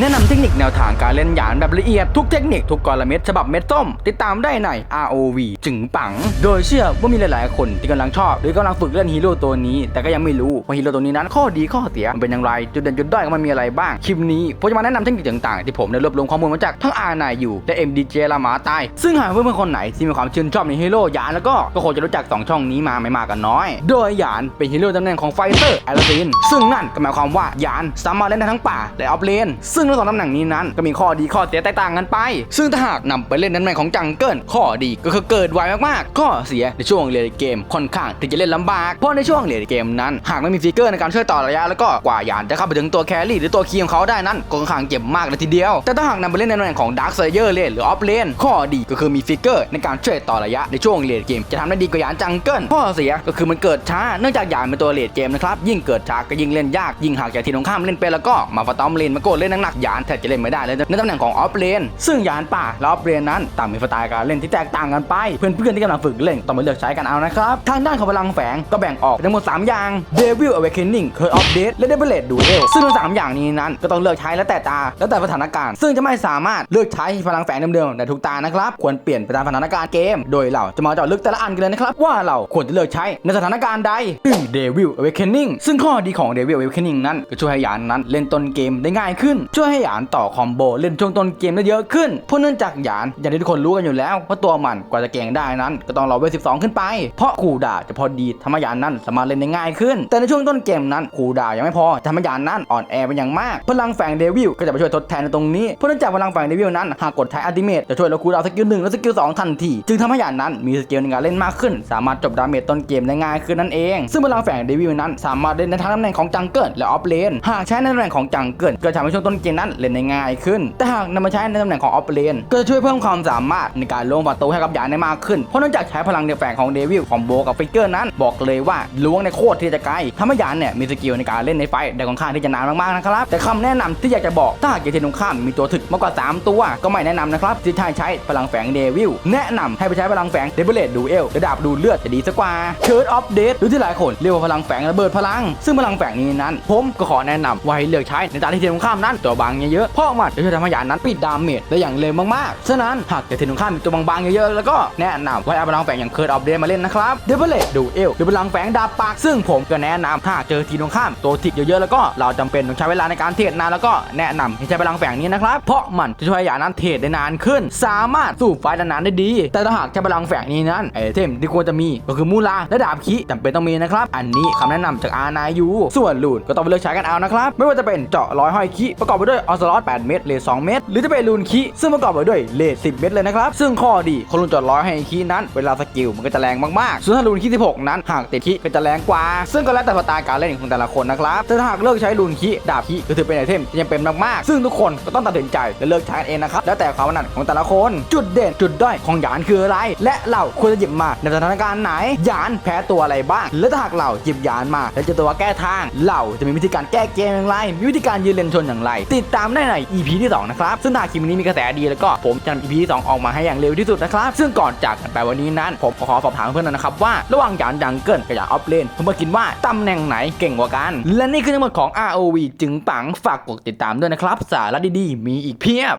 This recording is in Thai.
แนะนำเทคนิคแนวทางการเล่นหยานแบบละเอียดทุกเทคนิคทุกกลเม็ดฉบับเม็ดส้ม ติดตามได้ใน ROV จึงปัง โดยเชื่อว่ามีหลายๆ คนที่กำลังชอบ หรือกำลังฝึกเล่นฮีโร่ตัวนี้ แต่ก็ยังไม่รู้ว่าฮีโร่ตัวนี้นั้นข้อดีข้อเสียมันเป็นอย่างไร จุดเด่นจุดด้อยมันมีอะไรบ้าง คลิปนี้ผมจะมาแนะนำเทคนิคต่างๆ ที่ผมได้รวบรวมข้อมูลมาจากทั้ง R9 อยู่และ MDJ ลามาตายซึ่งหากเพื่อนๆคนไหนที่มีความชื่นชอบในฮีโร่หยานแล้วก็ก็คงจะรู้จักสองช่องนี้มาไม่มากกันน้อย โดยหยานเป็นฮีโร่ตำแหน่งของไฟเตอร์แอลซินซึ่งนั่นก็หมายความว่าหยานสามารถเล่นได้ทั้งป่าและออฟเลนซึ่งทั้งสองตำแหน่งนี้นั้นก็มีข้อดีข้อเสียแตกต่างกันไป ซึ่งถ้าหากนำไปเล่นในตำแหน่งของจังเกิลข้อดีก็คือเกิดไวมากๆข้อเสียในช่วงเรียนเกมค่อนข้างที่จะเล่นลำบากเพราะในช่วงเรียนเกมนั้น หากไม่มีฟิกเกอร์ในการช่วยต่อระยะแล้วก็กว่าหยานจะเข้าไปถึงตัวแครี่หรือตัวคีของเขาได้นั้นก็ค่อนข้างเจ็บมากเลยทีเดียว แต่ถ้าหากนำไปเล่นในตำแหน่งของดาร์คไซเยอร์เลนหรือออฟเลนข้อดีก็คือมีฟิกเกอร์ในการช่วยต่อระยะในช่วงเรียนเกมจะทำได้ดีกว่าหยานจังเกิลข้อเสียก็คือมันเกิดช้าเนื่องจากยานเป็นตัวเลดเกมนะครับยิ่งเกิดช้าก็ยิ่งเล่นยากยิ่งหากจากทีมตรงข้ามเล่นเป็นแล้วก็มาฟาตอมเลนมาโกดเล่นหนักหยานแทบจะเล่นไม่ได้เลยในตำแหน่งของออฟเลนซึ่งหยานป่าและออฟเลนนั้นต่างมีสไตล์การเล่นที่แตกต่างกันไป เพื่อนๆที่กำลังฝึกเล่นต้องไปเลือกใช้กันเอานะครับทางด้านของพลังแฝงก็แบ่งออกเป็นทั้งหมดสามอย่าง Devil Awakening Curse of Death และ Devil e d Duel ซึ่งทั้งสามอย่างนี้นั้นก็ต้องเลือกใช้แล้วแต่ตา แล้วแต่สถานการณ์ ซึ่งจะไม่สามารถเลือกใช้พลังแฝงเดิมๆแต่ทุกตานะครับควรเปลี่ยนไปตามสถานการณ์เกม โดยเราจะมาเจาะลึกแต่ละอันกันเลยนะครับว่าเราควรจะเลือกใช้ในสถานการณ์ใดซึ่ง Devil Awakening ซึ่งข้อดีของ Devil Awakening นั้นก็ช่วยให้ยานนั้นเล่นต้นเกมได้ง่ายขึ้นช่วยให้หยานต่อคอมโบเล่นช่วงต้นเกมได้เยอะขึ้นเพราะเนื่องจากหยานอย่างที่ทุกคนรู้กันอยู่แล้วว่าตัวมันกว่าจะเก่งได้นั้น ก็ต้องรอเวล12 ขึ้นไป เพราะคูดาจะพอดีทำให้หยานนั้นสามารถเล่นได้ง่ายขึ้น แต่ในช่วงต้นเกมนั้นคูดายังไม่พอทำให้หยานนั้นอ่อนแอเป็นอย่างมาก พลังแฝงเดวิลก็จะมาช่วยทดแทนในตรงนี้เพราะเนื่องจากพลังแฝงเดวิลนั้นหากกดใช้อัลติเมทจะช่วยลดคูดาสกิลหนึ่งและสกิลสองทันทีจึงทำให้หยานนั้นมีสกิลในการเล่นมากขึ้น สามารถจบดาเมจต้นเกมได้ง่ายขึ้นนั่นเอง ซึ่งพลังแฝงเดวิลนั้นสามารถเล่นในทั้งตำแหน่งของจังเกิลและออฟเลนหากใช้ในตำแหน่งของจังเกิลก็จะทำให้ช่วงต้นเกมนั้นเล่นได้ง่ายขึ้น แต่หากนำมาใช้ในตำแหน่งของออฟเลนก็จะช่วยเพิ่มความสามารถในการลงประตูให้กับยานได้มากขึ้น เพราะนองจากใช้พลังเดฟแฝงของเดวิลของโบกับฟิกเกอร์นั้น บอกเลยว่าล้วงในโคตรที่จะไกลทำให้ยานเนี่ยมีสกิลในการเล่นในไฟได้ค่อนข้างที่จะนานมากๆนะครับแต่คำแนะนำที่อยากจะบอกถ้าหากเกมตรงข้ามมีตัวถึกมากกว่า 3 ตัว ก็ไม่แนะนำนะครับที่ใช้ใช้พลังแฝงเดวิลแนะนำให้ไปใช้พลังแฝงเดบิเลตดูเอลระดับดูเลือดจะดีสักกว่าเชิร์ดออฟเดตหรือที่หลายคนเรียกว่าพลังแฝงระเบิดพลัง ซึ่งพลังแฝงนี้นั้น ผมก็ขอแนะนำไว้เลือกใช้ในตาที่ทีมตรงข้ามนั้นตัวบางเยอะๆเพราะมันจะช่วยทำให้หยานนั้นปิดดาเมจได้อย่างเร็วมากๆ ฉะนั้นหากเกมตรงข้ามีตัวบางๆเยอะๆแล้วก็แนะนำไว้เอาพลังแฝงอย่างเคิร์ดออฟเดนมาเล่นนะครับเดบิเลตดูเอลหรือพลังแฝงดาบปากซึ่งผมก็แนะนำถ้าเจอทีมตรงข้ามตัวทิกเยอะๆแล้วก็เราจำเป็นต้องใช้เวลาในการเทรดนานแล้วก็แนะนำให้ใช้พลังแฝงนี้นะครับเพราะมันจะช่วยให้หยานั้นเทรดได้นานขึ้น สามารถสู้ไฟนานๆได้ดี แต่ถ้าหากใช้พลังแฝงนี้นั้นไอเทมที่ควรจะมีก็คือมูลาและดาบคิจำเป็นต้องมีนะครับอันนี้คำแนะนำจากอานายูส่วนลูนก็ต้องเลือกใช้กันเอานะครับไม่ว่าจะเป็นเจาะร้อยห้อยคิประกอบไปด้วยออสลอต8เม็ดเลท2เม็ดหรือจะเป็นลูนคิซึ่งประกอบไปด้วยเลท10 เม็ดเลยนะครับ ซึ่งข้อดีของลูนจาะร้อยให้คินั้นเวลาสกิลมันก็จะแรงมากๆ ส่วนถ้าลูนคิ16 นั้นหากติดคิก็จะแรงกว่า ซึ่งก็แล้วแต่สไตล์การเล่นของแต่ละคนนะครับแต่ถ้าหากเลิกใช้ลูนคิดาบคิก็ถือเป็นไอเทมที่ยังเป็นมากๆ ซึ่งทุกคนก็ต้องตัดสินใจและเลิกใช้กันเองนะครับแล้วแต่ความถนัดของแต่ละคน จุดเด่นจุดด้อยของหยานคืออะไร และเราควรจะหยิบมาในสถานการณ์ไหนหยานแพ้ตัวอะไรบ้าง และถ้าหากเราหยิบหยานมา แล้วจะตัวแก้ทาง เราจะมีวิธีการแก้เกมอย่างไรมีวิธีการยืนเลนชนอย่างไรติดตามได้ใน EP ที่สองนะครับ ซึ่งถ้าคลิปนี้มีกระแสดีแล้วก็ผมจะนำ EP ที่สองออกมาให้อย่างเร็วที่สุดนะครับ ซึ่งก่อนจากกันไปวันนี้นั้น ผมขอสอบถามเพื่อนๆนะครับว่าระหว่างหยานดังเกิลกับหยานออฟเลนผมมาคิดว่าตำแหน่งไหนเก่งกว่ากัน และนี่คือทั้งหมดของ ROV จึงปังฝากกดติดตามด้วยนะครับสาระดีๆ มีอีกเพียบ